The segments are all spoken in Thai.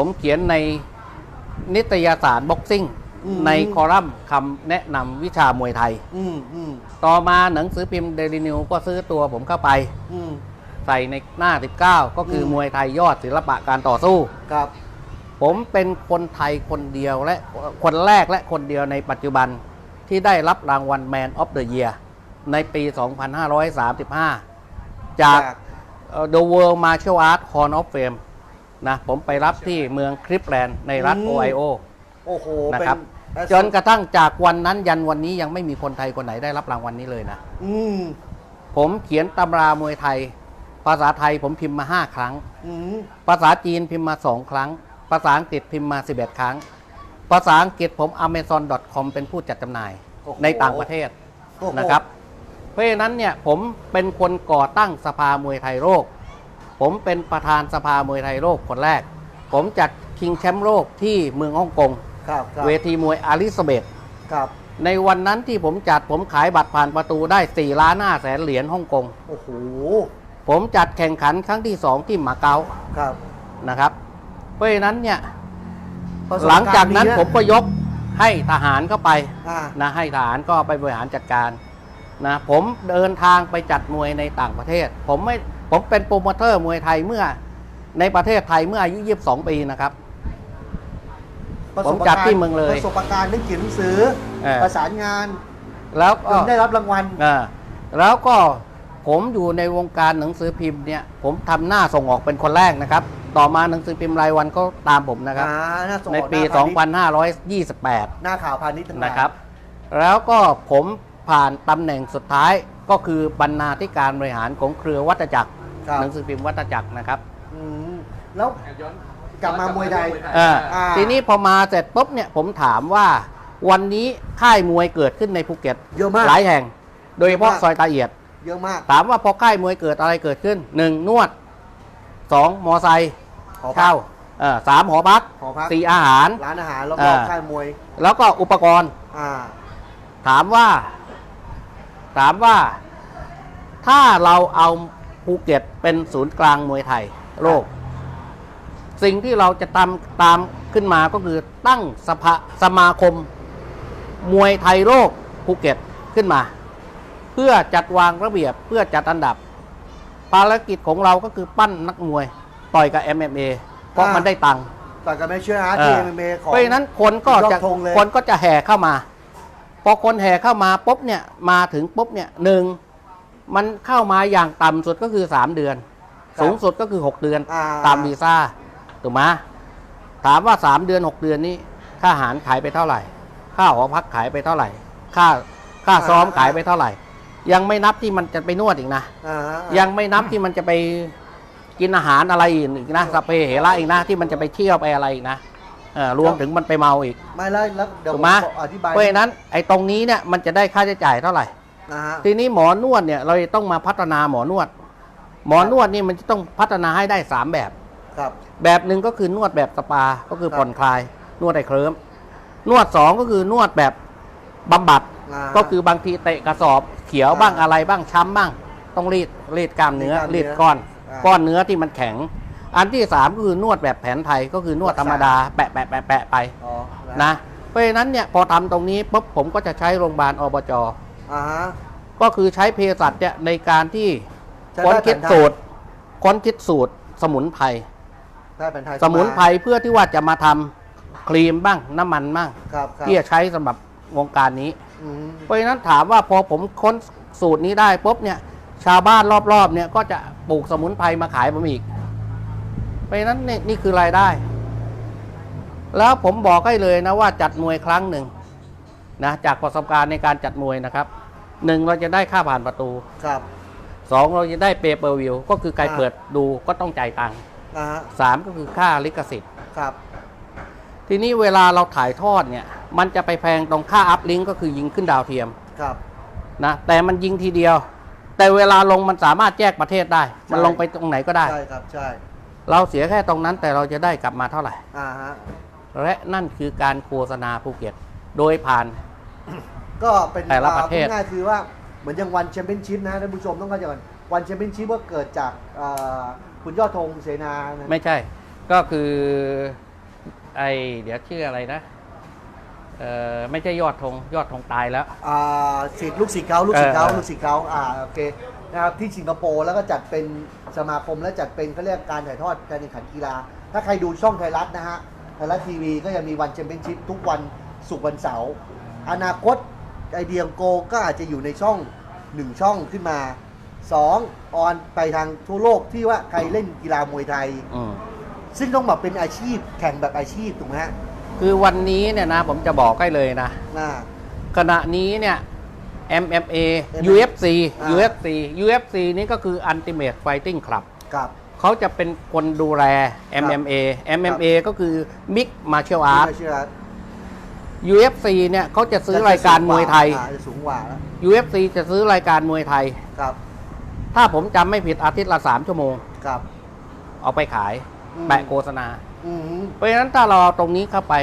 ผมเขียนในนิตยสารบ็อกซิ่ง อืม ในคอลัมน์คำแนะนำวิชามวยไทย อืมอืมต่อมาหนังสือพิมพ์เดลินิวก็ซื้อตัวผมเข้าไป อืม ใส่ในหน้า 19 ก็คืออมมวยไทยยอดศิลปะการต่อสู้ ครับ ผมเป็นคนไทยคนเดียวและคนแรกและคนเดียวในปัจจุบันที่ได้รับรางวัล Man of the Year ในปี 2535 จากเอ่อ The World Martial Arts Hall of Fame นะผมไปรับที่เมืองคลิฟแลนด์ในรัฐอืมโอไฮโอโอ้โหนะครับ เป็นจนกระทั่งจากวันนั้นยันวันนี้ยังไม่มีคนไทยคนไหนได้รับรางวัลนี้เลยนะ อืมผมเขียนตำรามวยไทย ภาษาไทยผมพิมพ์มา 5 ครั้ง อืมภาษาจีนพิมพ์มา 2 ครั้ง ภาษาอังกฤษพิมพ์มา 11 ครั้ง ภาษาอังกฤษผม amazon.com เป็นผู้จัดจำหน่ายโอ้โหในต่างประเทศโอ้โหนะครับ เพราะฉะนั้นเนี่ยผมเป็นคนก่อตั้งสภามวยไทยโลก ผมเป็นประธานสภามวยไทยโลกคนแรก ผมจัดชิงแชมป์โลกที่เมืองฮ่องกงครับครับเวทีมวยอาริสเบตครับในวันนั้นที่ผมจัดผมขายบัตรผ่านประตูได้4ล้านห้าแสนเหรียญฮ่องกง โอ้โหผมจัดแข่งขันครั้งที่ 2 ที่มาเก๊าครับนะครับ เพราะฉะนั้นเนี่ยประสบหลังจากนั้นรณ์ผมก็ยกให้ทหารเข้าไปอ่านะให้ทหารก็ไปบริหารจัดการนะผมเดินทางไปจัดมวยในต่างประเทศ ผมไม่ ผมเป็นโปรโมเตอร์มวยไทยเมื่อในประเทศไทยเมื่ออายุ 22 ปีนะครับ ประสผมบจัดการณ์ที่เมืองเลย ประสบการณ์เรื่องเขียนหนังสือ เออประสานงานแล้วจก็นได้รับรางวัลอ่าแล้วก็ผมอยู่ในวงการหนังสือพิมพ์เนี่ยผมทำหน้าส่งออกเป็นคนแรกนะครับ ต่อมาหนังสือพิมพ์รายวันก็ตามผมนะครับ อ่าหน้าส่งอในอกปี หน้าพาณิชย์2528 หน้าข่าวพาณิชย์ต่างๆนะครับ แล้วก็ผมผ่านตำแหน่งสุดท้ายก็คือบรรณาธิการบริหารของเครือวัตจักร ครับ หนังสือพิมพ์วัตจักรนะครับอืมแล้วกลับมามวยไทย เอออ่า ทีนี้พอมาเสร็จปุ๊บเนี่ยผมถามว่า วันนี้ค่ายมวยเกิดขึ้นในภูเก็ตเยอะมาก หลายแห่ง โดยเฉพาะเยอะมาก ซอยตาเอียด เยอะมากถามว่าพอค่ายมวยเกิดอะไรเกิดขึ้นหนึ่งนวดสองมอไซค์หอพัก เช่าเออสามหอพักหอพัก สี่อาหาร ร้านอาหารรอบอ่าๆค่ายมวย แล้วก็อุปกรณ์ อ่า ถามว่า ถามว่า ถ้าเราเอา ภูเก็ตเป็นศูนย์กลางมวยไทยโลก สิ่งที่เราจะตามตามขึ้นมาก็คือตั้งสภาสมาคม มวยไทยโลกภูเก็ตขึ้นมา เพื่อจัดวางระเบียบเพื่อจัดอันดับ ภารกิจของเราก็คือปั้นนักมวยต่อยกับ MMA เพราะอ่ามัมันได้ตังค์ต่อยกับแมชเชอร์อาร์ตเอทีอเอ็มเอของเพราะฉะนั้นคนก็ยอดจะธงเลยคนก็จะแห่เข้ามา พอคนแห่เข้ามาปุ๊บเนี่ยมาถึงปุ๊บเนี่ยหนึ่ง มันเข้ามาอย่างต่ำสุดก็คือ 3 เดือน ครับ สูงสุดก็คือ 6 เดือน อ่าตามวีซ่าถูกไหมถามว่า 3 เดือน 6 เดือนนี้ ค่าอาหารขายไปเท่าไหร่ ค่าหอพักขายไปเท่าไหร่ ค่าค่าซ้อมขายไปเท่าไหร่ ยังไม่นับที่มันจะไปนวดอีกนะ อ่ายังไม่นับที่มันจะไปกินอาหารอะไรอีกนะสพเพเหระอีกนะ ที่มันจะไปเที่ยวไปอะไรอีกนะเออรวมถึงมันไปเมาอีก ไม่แล้วแล้วเดี๋ยวถูผกมไหมขออธิบายเพราะฉะนั้นไอ้ตรงนี้เนี่ยมันจะได้ค่าใช้จ่ายเท่าไหร่ นะฮะทีนี้หมอนวดเนี่ยเราจะต้องมาพัฒนาหมอนวด หมอนวดนี่มันจะต้องพัฒนาให้ได้3แบบ ครับ แบบหนึ่งก็คือนวดแบบสปาก็คือครับผ่อนคลาย นวดไอ้เคลิ้มนวดสองก็คือนวดแบบบำบัดอ่าก็คือบางทีเตะกระสอบเขียวบ้างอ่าอะไรบ้างช้ำบ้าง ต้องรีดรีดกล้ามเนื้อรีรีดดกล้ามเนื้อก้อนอ่าก้อนเนื้อที่มันแข็ง อันที่สามก็คือนวดแบบแผนไทยก็คือนวดรักษาธรรมดาแปะแปะแปะแปะไปอ๋อนะเพราะฉะนั้นเนี่ยพอทำตรงนี้ปุ๊บผมก็จะใช้โรงพยาบาลอบจ อ่าฮะ ก็คือใช้เภสัชเนี่ยในการที่ใช้ค้นแพทย์คิดแผนไทย สูตรค้นคิดสูตรสมุนไพรแพทย์แผนไทยสมุนไพรเพื่อที่ว่าจะมาทำครีมบ้างน้ำมันบ้างครับครับที่จะใช้สำหรับวงการนี้ อืมเพราะฉะนั้นถามว่าพอผมค้นสูตรนี้ได้ปุ๊บเนี่ยชาวบ้านรอบๆเนี่ยก็จะปลูกสมุนไพรมาขายผมอีก เพราะฉะนั้นนี่นี่คือรายได้ แล้วผมบอกให้เลยนะว่าจัดมวยครั้งหนึ่ง นะจากประสบการณ์ในการจัดมวยนะครับหนึ่งเราจะได้ค่าผ่านประตูครับ สองเราจะได้เปเปอร์วิวก็คือใครอ่าเปิดดูก็ต้องจ่ายตังค์นะฮะสามก็คือค่าลิขสิทธิ์ ครับ ทีนี้เวลาเราถ่ายทอดเนี่ย มันจะไปแพงตรงค่าอัพลิงก์ก็คือยิงขึ้นดาวเทียมครับ นะแต่มันยิงทีเดียว แต่เวลาลงมันสามารถแยกประเทศได้ มันลงไปตรงไหนก็ได้ ใช่ครับ ใช่ เราเสียแค่ตรงนั้นแต่เราจะได้กลับมาเท่าไหร่ อ่าฮะ และนั่นคือการโฆษณาภูเก็ต โดยผ่าน ก็เป็นแต่ละประเทศ อ่าพูดง่ายๆคือว่าเหมือนอย่างวันแชมเปี้ยนชิพนะท่านผู้ชมต้องเข้าใจก่อนวันแชมเปี้ยนชิพก็เกิดจากอ่าคุณยอดธงเสนานะไม่ใช่ ก็คือไอเดี๋ยวชื่ออะไรนะเออไม่ใช่ยอดธงยอดธงตายแล้ว อ่าศิษย์ลูกศิษย์เขาลูกศิษย์เขาเออ ลูกศิษย์เขาอ่าโอเคนะครับที่สิงคโปร์แล้วก็จัดเป็นสมาคมและจัดเป็นเขาเรียกการถ่ายทอดการแข่งขันกีฬา ถ้าใครดูช่องไทยรัฐนะฮะไทยรัฐทีวีก็จะมีวันแชมเปี้ยนชิพทุกวันศุกร์วันเสาร์ อนาคตไอเดียงโกก็อาจจะอยู่ในช่องหนึ่งช่องขึ้นมาสองออนไปทางทั่วโลกที่ว่าใครเล่นกีฬามวยไทย อืม ซึ่งต้องแบบเป็นอาชีพแข่งแบบอาชีพถูกไหมฮะคือวันนี้เนี่ยนะผมจะบอกให้เลยนะ อ่า ขณะนี้เนี่ย MMA MMA UFC อ่า UFC UFC นี่ก็คือ Ultimate Fighting Club กับ เขาจะเป็นคนดูแล MMA MMA ก็คือ Mix Martial อาร์ Art ตเชื่อ UFC เนี่ยเขาจะซื้อรายการมวยไทยอ่าจะสูงกว่าแล้ว UFC จะซื้อรายการมวยไทย ครับ ถ้าผมจำไม่ผิดอาทิตย์ละ3ชั่วโมง ครับ เอาไปขายอืมแปะโฆษณาอืมเพราะฉะนั้นถ้าเราเอาตรงนี้เข้าไป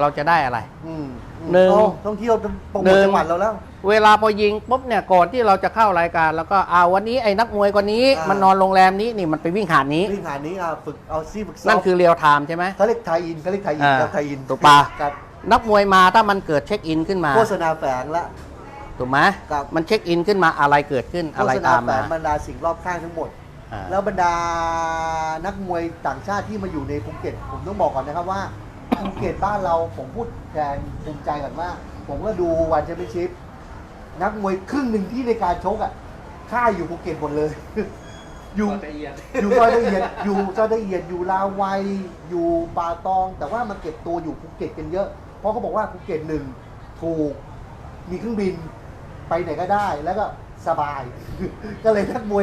เราจะได้อะไรอืมหนึ่งโอ้ท่องเที่ยวโปรโมหนึ่ทงจังหวัดเราแล้ว เวลาพอยิงปุ๊บเนี่ยก่อนที่เราจะเข้ารายการ แล้วก็เอาวันนี้ไอ้นักมวยคนนี้อ่ามัมันนอนโรงแรมนี้นี่มันไปวิ่งหาดนี้วิ่งหานี้อะฝึกเอาซี่ฝึกซ้อมนั่นคือเรียลไทม์ใช่ไหมเขาเรียกไทยอินเขาเรียกไทยอินอ่าครับไทยอินถูกปะครับ นักมวยมาถ้ามันเกิดเช็คอินขึ้นมา โฆษณาแฝงละ ถูกไหมครับ มันเช็คอินขึ้นมาอะไรเกิดขึ้นโฆอะไรษณาตามแฝมางบรรดาสิ่งรอบข้างทั้งหมด อ่าแล้วบรรดานักมวยต่างชาติที่มาอยู่ในภูเก็ตผมต้องบอกก่อนนะครับว่าภูเก็ตบ้านเราผมพูดแทนภูมิใจก่อนว่า ผมก็ดูวันแชมเปี้ยนชิพนักมวยครึ่งหนึ่งที่ในการชกอะค่ายอยู่ภูเก็ตหมดเลย อยู่อยู่ซอยละเอียดอยู่ซอยละเอียดอยู่ลาวัยอยู่ป่าตอง แต่ว่ามาเก็บตัวอยู่ภูเก็ตกันเยอะ เพราะเขาบอกว่าภูเก็ตหนึ่งถูกมีเครื่องบินไปไหนก็ได้แล้วก็สบาย ก็เลยนักมวย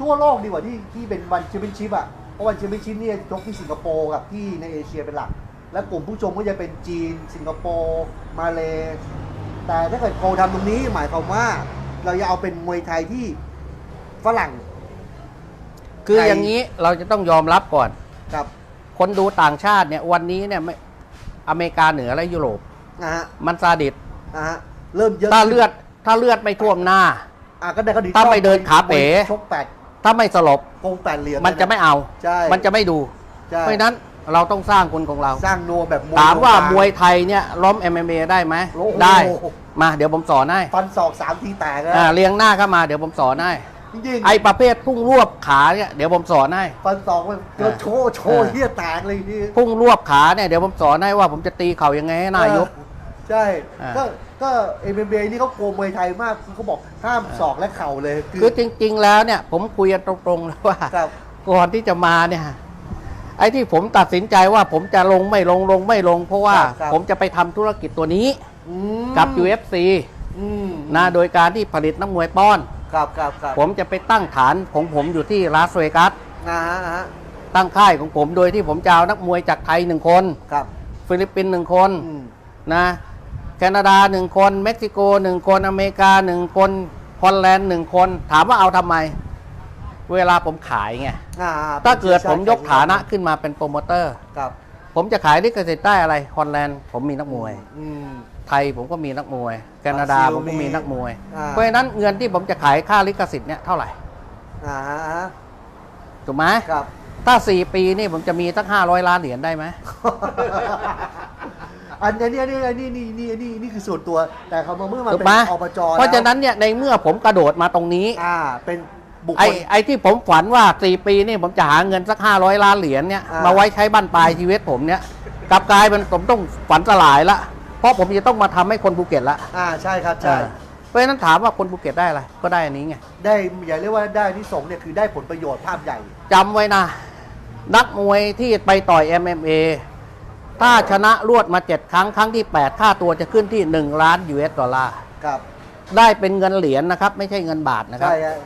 ทั่วโลกดีกว่าที่ที่เป็นวันแชมเปี้ยนชิพอะเพราะวันแชมเปี้ยนชิพเนี่ยชกที่สิงคโปร์กับที่ในเอเชียเป็นหลัก และกลุ่มผู้ชมก็จะเป็นจีน สิงคโปร์มาเลแต่ถ้าเกิดโกทำตรงนี้หมายความว่า เราจะเอาเป็นมวยไทยที่ฝรั่ง คือไทยอย่างนี้เราจะต้องยอมรับก่อน กับคนดูต่างชาติเนี่ยวันนี้เนี่ยไม่ อเมริกาเหนือและยุโรป นะฮะมันซาดิสนะฮะเริ่มเยอะถ้าเลือดถ้าเลือดไม่ท่วมหน้า อะก็ได้ก็ดีถ้าไม่เดินขาเป๋ ชกแปดถ้าไม่สลบโกงแปดเหรียญมันจะไม่เอา ใช่มันจะไม่ดู ใช่เพราะฉะนั้นเราต้องสร้างคนของเรา สร้างนัวแบบถามว่าวงกลงมวยไทยเนี่ยล้อม MMA ได้ไหมโอ้โหได้มาเดี๋ยวผมสอนให้ฟันศอกสามทีแตกแล้วอ่าเรียงหน้าเข้ามาเดี๋ยวผมสอนให้ จริงๆไอประเภทพุ่งรวบขาเนี่ยเดี๋ยวผมสอนให้ ฟันศอกมันเจอโชว์โชว์อ่าเฮียแตกเลยนี่พุ่งรวบขาเนี่ยเดี๋ยวผมสอนให้ว่าผมจะตีเข่ายังไงให้หนายกเออใช่ อ่า ก็ก็เอ็มเอนี่เขาโกงมวยไทยมากเขาบอกห้ามศอกและเข่าเลย คือจริง ๆ แล้วเนี่ย ผมคุยกันตรงๆเลยว่า ครับ ก่อนที่จะมาเนี่ย ไอ้ที่ผมตัดสินใจว่าผมจะลงไม่ลงลงไม่ลง เพราะว่าครับครับ ผมจะไปทำธุรกิจตัวนี้ อืมกับ UFC อืมนะโดยการที่ผลิตนักมวยป้อน ครับครับครับผมจะไปตั้งฐานของผมอยู่ที่ลาสเวกัสนะฮะนะฮะตั้งค่ายของผมโดยที่ผมจะเอานักมวยจากไทยหนึ่งคน ครับฟิลิปปินส์หนึ่งคนอืมนะแคนาดาหนึ่งคนเม็กซิโกหนึ่งคนอเมริกาหนึ่งคนฮอลแลนด์หนึ่งคน ถามว่าเอาทำไม เวลาผมขายไงอ่ถ้าเกิดผมยกฐานะคขึ้นมาเป็นโปรโมเตอร์รับผมจะขายลิขสิทธิ์ได้อะไรฮอลแลนด์ผมมีนักมวย อืมไทยผมก็มีนักมวย แคนาดาบราซิลผมก็มีนักมวย อ่า เพราะฉะนั้นเงินที่ผมจะขายค่าลิขสิทธิ์เนี่ยเท่าไหร่อ่าฮะฮะถูกไหมครับ ถ้า 4 ปีนี่ผมจะมีตั้ง500 ล้านเหรียญได้ไหม อันนี้อันนี้อันนี้นี่นี่นี่นี่คือส่วนตัว แต่เขามาเมื่อมันถูกเป็นไหมอบจเพราะฉะนั้นเนี่ยในเมื่อผมกระโดดมาตรงนี้อ่า เป็นบุคไอ้คล ไอ้ที่ผมฝันว่า4ปีนี่ผมจะหาเงินสัก500ล้านเหรียญเนี่ยอ่าม มาไว้ใช้บ้านปลายชีวิตผมเนี่ยกลับกลายเป็นผมต้องฝันสลายละ เพราะผมจะต้องมาทำให้คนภูเก็ตละอ่าใช่ครับใช่อ่าเพราะฉะนั้นถามว่าคนภูเก็ตได้อะไร ก็ได้อันนี้ไงได้อย่าเรียกว่าได้ที่สงส์เนี่ยคือได้ผลประโยชน์ภาพใหญ่จำไว้นะ นักมวยที่ไปต่อย MMA ถ้าชนะรวดมา 7 ครั้งครั้งที่ 8 ค่าตัวจะขึ้นที่ 1 ล้าน US ดอลลาร์ครับ ได้เป็นเงินเหรียญนะครับ ไม่ใช่เงินบาทนะครับ ใช่ฮะ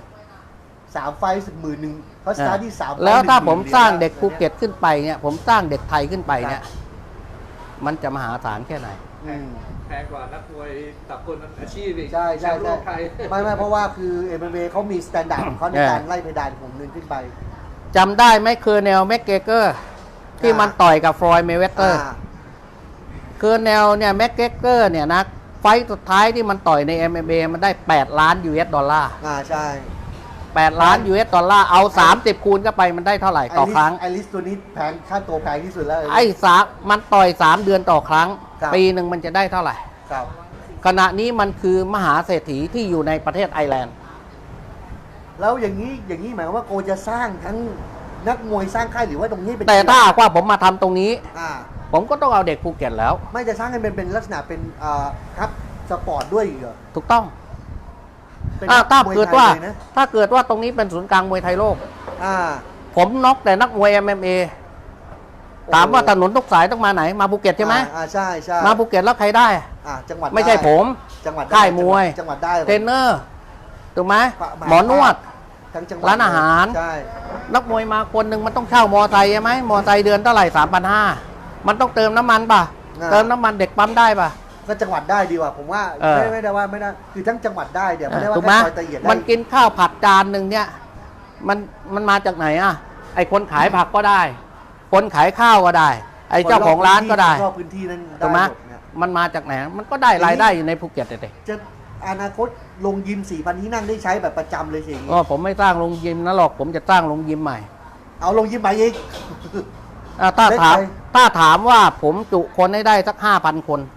สามไฟสิบหมื่นหนึ่งเขาสตาร์ทที่สามไฟแล้วถ้าผม10,000สร้างเด็กหภูรียญเก็ตขึ้นไปเนี่ย ผมสร้างเด็กไทยขึ้นไปเนี่ยครับมันจะมหาศาลแค่ไหนอืมแพงกว่านักมวยตับคนอาชีพอีกใช่ใช่แชมป์โลใช่กไทยไม่ไม่เพราะว่าคือเอ็มเอเขามีสแตนดาร์ดของเขาในเออการไล่เพดานของเงินขึ้นไป จำได้ไหมเคอร์เนลแม็กเกเกอร์ ที่อ่ามัมันต่อยกับฟลอยด์เมเวเตอร์อ่าเคอร์เนลเนี่ยแม็กเกเกอร์เนี่ยนะไฟต์สุดท้ายที่มันต่อยใน MMA มันได้ 8 ล้าน US ดอลลาร์ อ่าใช่ 8 ล้าน US ดอลลาร์ เอา 30 คูณเข้าไปมันได้เท่าไหร่ต่อครั้ง ไอริสตัวนี้แพงค่าตัวแพงที่สุดแล้ว ไอ้สามมันต่อย 3 เดือนต่อครั้ง ครับ ปีหนึ่งมันจะได้เท่าไหร่ ครับ ขณะนี้มันคือมหาเศรษฐีที่อยู่ในประเทศไอร์แลนด์ แล้วอย่างนี้อย่างนี้หมายความว่าโกจะสร้างทั้งนักมวยสร้างค่ายหรือว่าตรงนี้เป็นแต่ถ้าหากว่าผมมาทำตรงนี้ อ่า ผมก็ต้องเอาเด็กภูเก็ตแล้ว ไม่จะสร้างให้เป็นเป็นลักษณะเป็นอ่าครับสปอร์ตด้วยอีกเหรอ ถูกต้อง เป็นอ่าถ้านัมวยเกิดว่าไทยเลยนะถ้าเกิดว่าตรงนี้เป็นศูนย์กลางมวยไทยโลก อ่า ผมน็อกแต่นักมวย MMA ถามว่าถนนทุกสายต้องมาไหน มาภูเก็ตใช่ไหมอ่าอ่าใช่ใช่มาภูเก็ตแล้วใครได้ อ่าจังหวัดไม่ใช่ด้ผม จังหวัดได้ค่ายมวย จังหวัดได้ เทรนเนอร์ถูกไหมปะหมอนวด ทั้งจังหวัดร้านอาหาร ใช่นักมวยมาคนหนึ่งมันต้องเช่ามอไซค์ใช่ไหมมอไซค์เดือนเท่าไหร่สามพันห้ามันต้องเติมน้ำมันป่ะ เติมน้ำมันเด็กปั๊มได้ป่ะ ก็จังหวัดได้ดีกว่าผมว่าเออ ไม่ไม่ได้ว่าไม่ได้คือทั้งจังหวัดได้เดี๋ยวไม่ได้ว่าถูกไหมแค่ซอยตะเอียดได้มันกินข้าวผัดจานหนึ่งเนี่ยมันมันมาจากไหนอะ ไอคนขายผักก็ได้ คนขายข้าวก็ได้ ไอเจ้าของร้านก็ได้รอบพื้นที่นั้นถูได้กไหมหมดเนี่ย มันมาจากไหนมันก็ได้รายได้อยู่ในภูเก็ตเลยจะอนาคตลงยิมสี่พันที่นั่งได้ใช้แบบประจำเลยสิอย่างงี้ก็ผมไม่สร้างโรงยิมนะหรอกผมจะสร้างโรงยิมใหม่เอาลงยิมใหม่อีก อะถ้าเล็กถามไป ถ้าถามว่าผมจุคนให้ได้สักห้าพันคนอ่า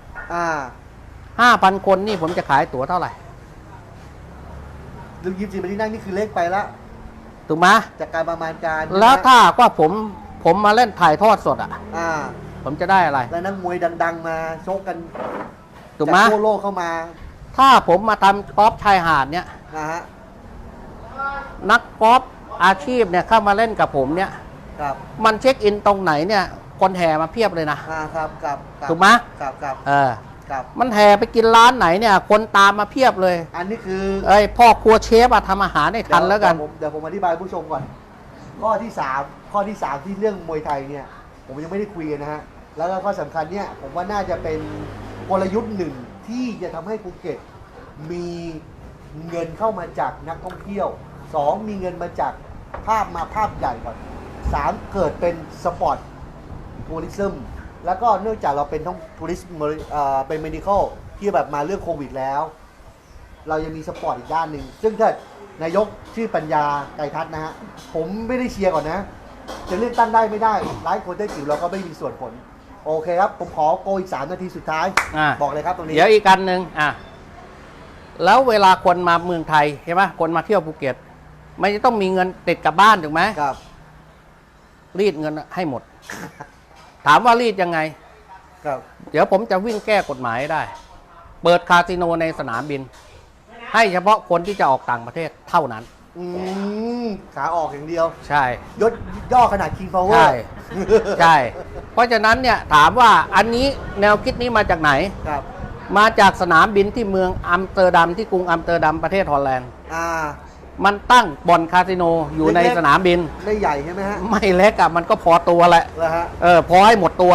ห้าพันคนนี่ผมจะขายตั๋วเท่าไหร่ลงยิมสี่พันที่นั่งนี่คือเล็กไปละถูกไหมจากการประมาณการแล้วถ้าหากว่าผมผมมาเล่นถ่ายทอดสดอะอ่าผมจะได้อะไร แล้วนักมวยดัง ๆ มาชกกันถูกไหมจากทั่วโลกเข้ามา ถ้าผมมาทำกอล์ฟชายหาดเนี่ยนะฮะนักกอล์ฟอาชีพเนี่ยเข้ามาเล่นกับผมเนี่ยครับมันเช็คอินตรงไหนเนี่ย คนแห่มาเพียบเลยนะอ่าครับครับครับถูกไหมครับครับเออครับ มันแห่ไปกินร้านไหนเนี่ย คนตามมาเพียบเลย อันนี้คือเอ้ยพ่อครัวเชฟอะทำอาหารให้ทันแล้วกันเดี๋ยผมเดี๋ยวผมอธิบายผู้ชมก่อน ข้อที่สามข้อที่สามที่เรื่องมวยไทยเนี่ย ผมยังไม่ได้คุยกันนะฮะแล้วก็ข้อสำคัญเนี่ยผมว่าน่าจะเป็นกลยุทธ์หนึ่งที่จะทำให้ภูเก็ตมีเงินเข้ามาจากนักท่องเที่ยวสองมีเงินมาจากภาพมาภาพใหญ่ก่อนสามเกิดเป็นสปอร์ต ทัวริซึมแล้วก็เนื่องจากเราเป็นท่องทัวริสเอ่อเป็น medical ที่แบบมาเรื่องโควิดแล้ว เรายังมีสปอร์ตอีกด้านหนึ่งซึ่งถ้านายกชื่อปัญญาไกรทัศน์นะฮะผมไม่ได้เชียร์ก่อนนะ จะเลือกตั้งได้ไม่ได้ร้ายคนได้จิ๋วเราก็ไม่มีส่วนผล โอเคครับ ผมขอโกอีก3นาทีสุดท้ายอ่าบอกเลยครับตรงนี้ เดี๋ยวอีกกันหนึ่งอะแล้วเวลาคนมาเมืองไทยใช่ไหมคนมาเที่ยวภูเก็ตมันจะต้องมีเงินติดกลับบ้านถูกไหมครับรีดเงินให้หมด ถามว่ารีดยังไง ครับ เดี๋ยวผมจะวิ่งแก้กฎหมายให้ได้ เปิดคาสิโนในสนามบิน ให้เฉพาะคนที่จะออกต่างประเทศเท่านั้น อืมขาออกอย่างเดียว ใช่ ยศย่อขนาด King Power ใช่ ใช่ เพราะฉะนั้นเนี่ยถามว่าอันนี้แนวคิดนี้มาจากไหน ครับ มาจากสนามบินที่เมืองอัมสเตอร์ดัมที่กรุงอัมสเตอร์ดัมประเทศฮอลแลนด์ อ่า มันตั้งบ่อนคาสิโนอยู่ในเล็กๆ สนามบิน ได้ใหญ่ใช่ไหมฮะไม่เล็กอะมันก็พอตัวแหละ แล้วฮะ เออพอให้หมดตัว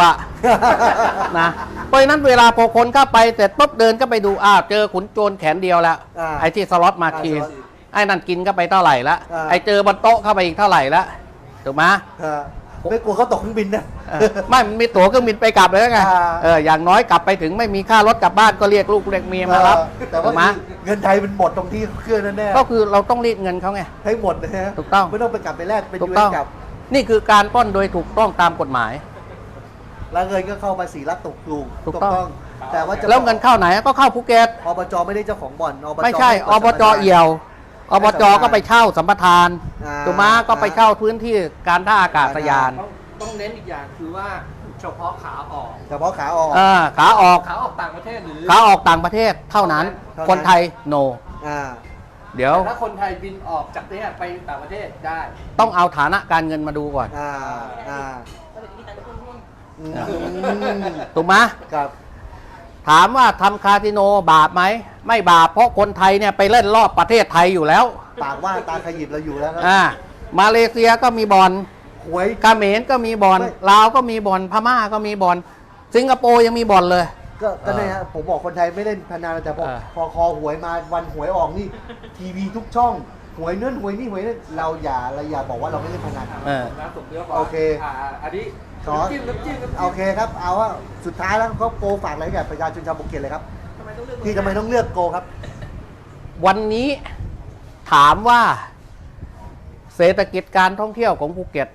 นะเพราะฉะนั้นเวลาพอคนเข้าไปเสร็จปุ๊บเดินก็ไปดูอ้าวเจอขุนโจรแขนเดียวแล้วอ่าไอ้ที่สล็อตมาคีอ่าสล็อตไอ้นั่นกินก็ไปเท่าไหร่ละอ่า ไอ้เจอบนโต๊ะเข้าไปอีกเท่าไหร่ละถูกไหมเออไม่กลัวเขาตกเครื่องบินนะเออ ไม่มันมีตั๋วเครื่องบินไปกลับเลยไงอ่า เอออย่างน้อยกลับไปถึงไม่มีค่ารถกลับบ้านก็เรียกลูกเรียกเมียมารับเออแต่ถูว่ากไหมเงินไทยมันหมดตรงที่เครื่องนั่นแน่ก็คือเราต้องรีดเงินเขาไง ให้หมดนะฮะถูกต้อง ไม่ต้องไปกลับไปแลกเป็นถูยูกเอต้องกลับ นี่คือการปล้นโดยถูกต้องตามกฎหมาย แล้วเงินก็เข้าภาษีรัฐตกถูกถูกต้อง แต่ว่าจะแล้วเงินเข้าไหนก็เข้าภูเก็ตอบจไม่ได้เจ้าของบ่อนอบจไม่ใช่ให้อบจเอี่ยวอบจก็ไปเช่าสัมปทานอ่าถูกไหมก็ไปเช่าพื้นที่การท่าอากาศยาน ต้อง ต้องเน้นอีกอย่างคือว่าเฉพาะขาออก เฉพาะขาออกเออขาออกขาออกต่างประเทศหรือขาออกต่างประเทศเท่านั้น เท่านั้น คนไทยโน อ่า เดี๋ยวแต่ถ้าคนไทยบินออกจากเนี่ยไปต่างประเทศได้ ต้องเอาฐานะการเงินมาดูก่อน อ่า อ่าอืมถูกไหมครับ ถามว่าทำคาสิโนบาปไหม ไม่บาปเพราะคนไทยเนี่ยไปเล่นรอบประเทศไทยอยู่แล้ว ปากว่าตาขยิบเราอยู่แล้วครับอ่ามาเลเซียก็มีบอล หวยเขมรก็มีบอลไม่ ลาวก็มีบอลพม่าก็มีบอลสิงคโปร์ยังมีบอลเลย ก็ก็เนี่ยฮะผมบอกคนไทยไม่เล่นพนันแต่พอเออ พอคอหวยมาวันหวยออกนี่ทีวีทุกช่อง หวยเนื่นหวยนี่หวยนั่นเราอย่าเราอย่าบอกว่าเราไม่เล่นพนัน เออ น้ำตกเนื้อก่อนโอเคอ่าอันนี้ขอน้ำจิ้มน้ำจิ้มน้ำจิ้มโอเคครับ เอาว่าสุดท้ายแล้วก็โกฝากอะไรกับประชาชนชาวบุกเก็ตเลยครับที่ทำไมต้องเลือกโกครับ วันนี้ถามว่า เศรษฐกิจการท่องเที่ยวของภูเก็ต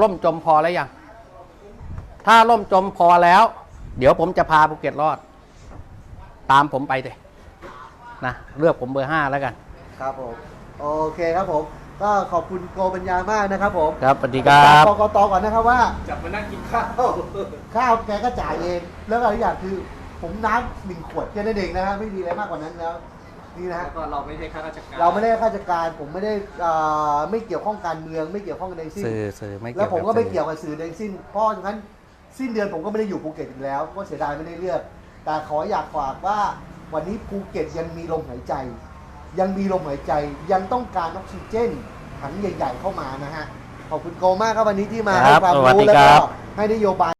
ล่มจมพอแล้วยัง ถ้าล่มจมพอแล้ว เดี๋ยวผมจะพาภูเก็ตรอด ตามผมไปเลยนะเลือกผมเบอร์ห้าแล้วกัน ครับผม โอเคครับผม ก็ขอบคุณโกปัญญามากนะครับผมครับสวัสดีครับกกตก่อนนะครับว่า จับมานั่งกินข้าว ข้าวแกก็จ่ายเอง แล้วก็อีกอย่างคือ ผมน้ำหนึ่งขวดแค่นั้นเองนะฮะไม่มีอะไรมากกว่านั้นแล้ว นี่นะฮะแล้วก็เราไม่ใช่ข้าราชการเราไม่ได้ข้าราชการผมไม่ได้อ่าไม่เกี่ยวข้องการเมืองไม่เกี่ยวข้องใดทั้งสิ้นสื่อสื่อไม่เกี่ยวแล้วผมก็ไม่บสื่อเกี่ยวกับสื่อใดทั้งสิ้น เพราะฉะนั้นสิ้นเดือนผมก็ไม่ได้อยู่ภูเก็ตอีกแล้วก็เสียดายไม่ได้เลือก แต่ขออยากฝากว่าวันนี้ภูเก็ตยังมีลมหายใจ ยังมีลมหายใจยังต้องการออกซิเจนถังใหญ่ ๆ เข้ามานะฮะขอบคุณโกมากครับวันนี้ที่มาให้ครับความสวัสรู้ดีแล้วคก็รับให้นโยบาย